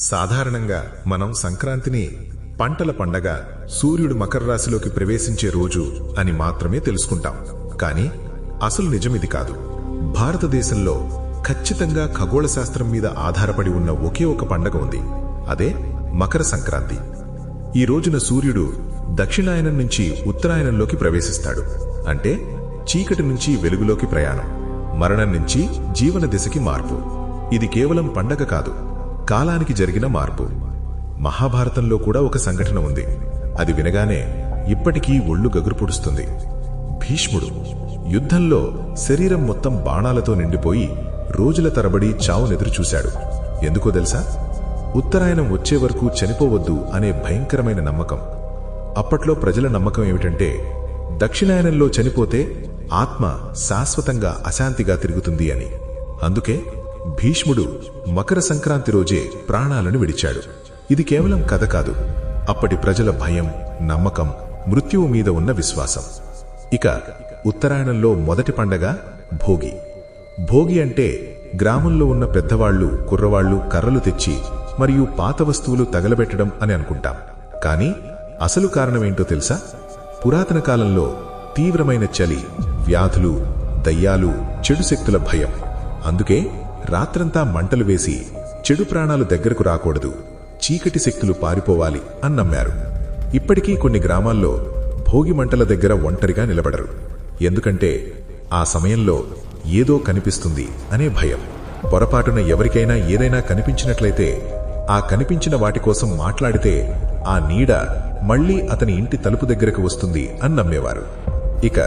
సాధారణంగా మనం సంక్రాంతిని పంటల పండగ సూర్యుడు మకర రాశిలోకి ప్రవేశించే రోజు అని మాత్రమే తెలుసుకుంటాం. కానీ అసలు నిజమిది కాదు. భారతదేశంలో ఖచ్చితంగా ఖగోళ శాస్త్రం మీద ఆధారపడి ఉన్న ఒకే ఒక పండగ ఉంది. అదే మకర సంక్రాంతి. ఈ రోజున సూర్యుడు దక్షిణాయనం నుంచి ఉత్తరాయణంలోకి ప్రవేశిస్తాడు. అంటే చీకటి నుంచి వెలుగులోకి ప్రయాణం. మరణం నుంచి జీవన దిశకి మార్పు. ఇది కేవలం పండగ కాదు. కాలానికి జరిగిన మార్పు. మహాభారతంలో కూడా ఒక సంఘటన ఉంది. అది వినగానే ఇప్పటికీ ఒళ్ళు గగురు పొడుస్తుంది. భీష్ముడు యుద్ధంలో శరీరం మొత్తం బాణాలతో నిండిపోయి రోజుల తరబడి చావునెదురుచూశాడు ఎందుకో తెలుసా? ఉత్తరాయణం వచ్చే వరకు చనిపోవద్దు అనే భయంకరమైన నమ్మకం. అప్పట్లో ప్రజల నమ్మకం ఏమిటంటే దక్షిణాయనంలో చనిపోతే ఆత్మ శాశ్వతంగా అశాంతిగా తిరుగుతుంది అని. అందుకే భీష్ముడు మకర సంక్రాంతి రోజే ప్రాణాలను విడిచాడు. ఇది కేవలం కథ కాదు. అప్పటి ప్రజల భయం నమ్మకం మృత్యువు మీద ఉన్న విశ్వాసం. ఇక ఉత్తరాయణంలో మొదటి పండగ భోగి. భోగి అంటే గ్రామంలో ఉన్న పెద్దవాళ్ళు కుర్రవాళ్ళు కర్రలు తెచ్చి మరియు పాత వస్తువులు తగలబెట్టడం అని అనుకుంటాం. కానీ అసలు కారణమేంటో తెలుసా? పురాతన కాలంలో తీవ్రమైన చలి వ్యాధులు దయ్యాలు చెడు శక్తుల భయం. అందుకే రాత్రంతా మంటలు వేసి చెడు ప్రాణాలు దగ్గరకు రాకూడదు. చీకటి శక్తులు పారిపోవాలి అని నమ్మారు. ఇప్పటికీ కొన్ని గ్రామాల్లో భోగి మంటల దగ్గర ఒంటరిగా నిలబడరు. ఎందుకంటే ఆ సమయంలో ఏదో కనిపిస్తుంది అనే భయం. పొరపాటున ఎవరికైనా ఏదైనా కనిపించినట్లయితే ఆ కనిపించిన వాటి కోసం మాట్లాడితే ఆ నీడ మళ్ళీ అతని ఇంటి తలుపు దగ్గరకు వస్తుంది అని నమ్మేవారు. ఇక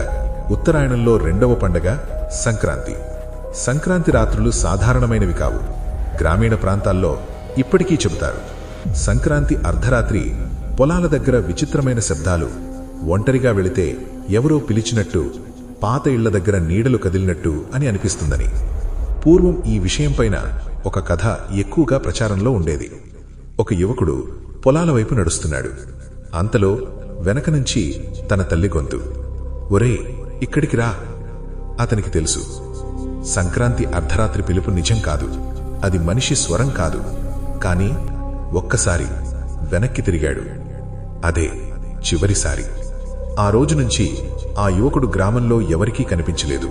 ఉత్తరాయణంలో రెండవ పండగ సంక్రాంతి. సంక్రాంతి రాత్రులు సాధారణమైనవి కావు. గ్రామీణ ప్రాంతాల్లో ఇప్పటికీ చెబుతారు. సంక్రాంతి అర్ధరాత్రి పొలాల దగ్గర విచిత్రమైన శబ్దాలు. ఒంటరిగా వెళితే ఎవరో పిలిచినట్టు పాత ఇళ్ళ దగ్గర నీడలు కదిలినట్టు అని అనిపిస్తుందని. పూర్వం ఈ విషయంపైన ఒక కథ ఎక్కువగా ప్రచారంలో ఉండేది. ఒక యువకుడు పొలాల వైపు నడుస్తున్నాడు. అంతలో వెనక నుంచి తన తల్లి గొంతు. ఒరే ఇక్కడికి రా. అతనికి తెలుసు. సంక్రాంతి అర్ధరాత్రి పిలుపు నిజం కాదు. అది మనిషి స్వరం కాదు. కాని ఒక్కసారి వెనక్కి తిరిగాడు. అదే చివరిసారి. ఆ రోజు నుంచి ఆ యువకుడు గ్రామంలో ఎవరికీ కనిపించలేదు.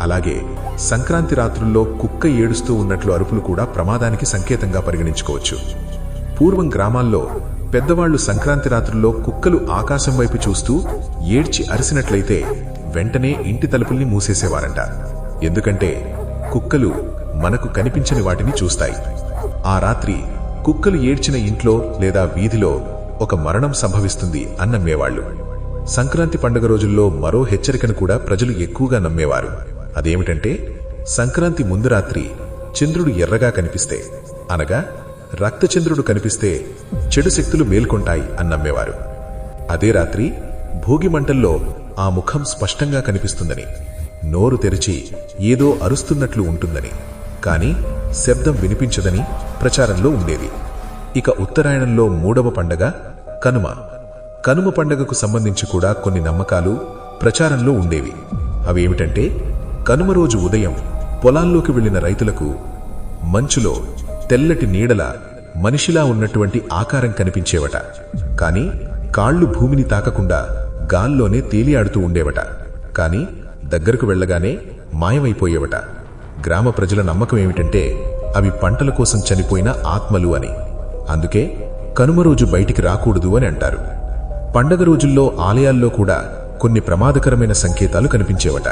అలాగే సంక్రాంతి రాత్రుల్లో కుక్క ఏడుస్తూ ఉన్నట్లు అరుపులు కూడా ప్రమాదానికి సంకేతంగా పరిగణించుకోవచ్చు. పూర్వం గ్రామాల్లో పెద్దవాళ్ళు సంక్రాంతి రాత్రుల్లో కుక్కలు ఆకాశం వైపు చూస్తూ ఏడ్చి అరిసినట్లయితే వెంటనే ఇంటి తలుపుల్ని మూసేసేవారంట. ఎందుకంటే కుక్కలు మనకు కనిపించని వాటిని చూస్తాయి. ఆ రాత్రి కుక్కలు ఏడ్చిన ఇంట్లో లేదా వీధిలో ఒక మరణం సంభవిస్తుంది అన్నమ్మేవాళ్ళు సంక్రాంతి పండుగ రోజుల్లో మరో హెచ్చరికను కూడా ప్రజలు ఎక్కువగా నమ్మేవారు. అదేమిటంటే సంక్రాంతి ముందు రాత్రి చంద్రుడు ఎర్రగా కనిపిస్తే అనగా రక్తచంద్రుడు కనిపిస్తే చెడు శక్తులు మేల్కొంటాయి అని నమ్మేవారు. అదే రాత్రి భోగి మంటల్లో ఆ ముఖం స్పష్టంగా కనిపిస్తుందని నోరు తెరిచి ఏదో అరుస్తున్నట్లు ఉంటుందని కాని శబ్దం వినిపించదని ప్రచారంలో ఉండేది. ఇక ఉత్తరాయణంలో మూడవ పండగ కనుమ. కనుమ పండగకు సంబంధించి కూడా కొన్ని నమ్మకాలు ప్రచారంలో ఉండేవి. అవేమిటంటే కనుమ రోజు ఉదయం పొలాల్లోకి వెళ్ళిన రైతులకు మంచులో తెల్లటి నీడల మనిషిలా ఉన్నటువంటి ఆకారం కనిపించేవట. కాని కాళ్ళు భూమిని తాకకుండా గాల్లోనే తేలియాడుతూ ఉండేవట. కాని దగ్గరకు వెళ్ళగానే మాయమైపోయేవట. గ్రామ ప్రజల నమ్మకం ఏమిటంటే అవి పంటల కోసం చనిపోయిన ఆత్మలు అని. అందుకే కనుమ రోజు బయటికి రాకూడదు అని అంటారు. పండగ రోజుల్లో ఆలయాల్లో కూడా కొన్ని ప్రమాదకరమైన సంకేతాలు కనిపించేవట.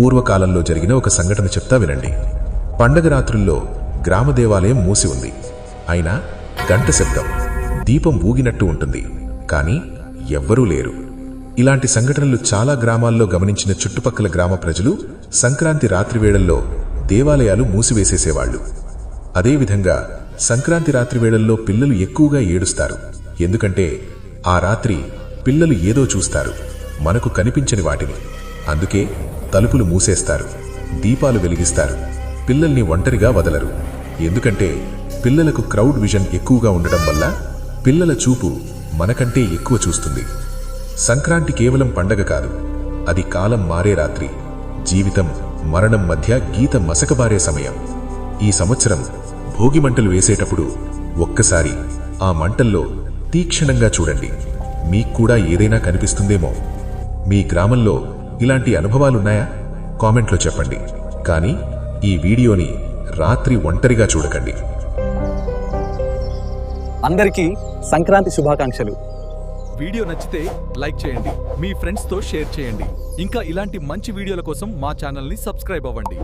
పూర్వకాలంలో జరిగిన ఒక సంఘటన చెప్తా వినండి. పండగ రాత్రుల్లో గ్రామ దేవాలయం మూసి ఉంది. అయినా గంట శబ్దం దీపం ఊగినట్టు ఉంటుంది. కానీ ఎవ్వరూ లేరు. ఇలాంటి సంఘటనలు చాలా గ్రామాల్లో గమనించిన చుట్టుపక్కల గ్రామ ప్రజలు సంక్రాంతి రాత్రి వేళల్లో దేవాలయాలు మూసివేసేసేవాళ్ళు అదేవిధంగా సంక్రాంతి రాత్రి వేళల్లో పిల్లలు ఎక్కువగా ఏడుస్తారు. ఎందుకంటే ఆ రాత్రి పిల్లలు ఏదో చూస్తారు. మనకు కనిపించని వాటిని. అందుకే తలుపులు మూసేస్తారు. దీపాలు వెలిగిస్తారు. పిల్లల్ని ఒంటరిగా వదలరు. ఎందుకంటే పిల్లలకు క్రౌడ్ విజన్ ఎక్కువగా ఉండటం వల్ల పిల్లల చూపు మనకంటే ఎక్కువ చూస్తుంది. సంక్రాంతి కేవలం పండగ కాదు. అది కాలం మారే రాత్రి జీవితం మరణం మధ్య గీత మసకబారే సమయం. ఈ సంవత్సరం భోగి మంటలు వేసేటప్పుడు ఒక్కసారి ఆ మంటల్లో తీక్షణంగా చూడండి. మీకు కూడా ఏదైనా కనిపిస్తుందేమో. మీ గ్రామంలో ఇలాంటి అనుభవాలున్నాయా? కామెంట్లో చెప్పండి. కానీ ఈ వీడియోని రాత్రి ఒంటరిగా చూడకండి. అందరికీ సంక్రాంతి శుభాకాంక్షలు. వీడియో నచ్చితే లైక్ చేయండి మీ ఫ్రెండ్స్తో షేర్ చేయండి. ఇంకా ఇలాంటి మంచి వీడియోల కోసం మా ఛానల్ని సబ్స్క్రైబ్ అవ్వండి.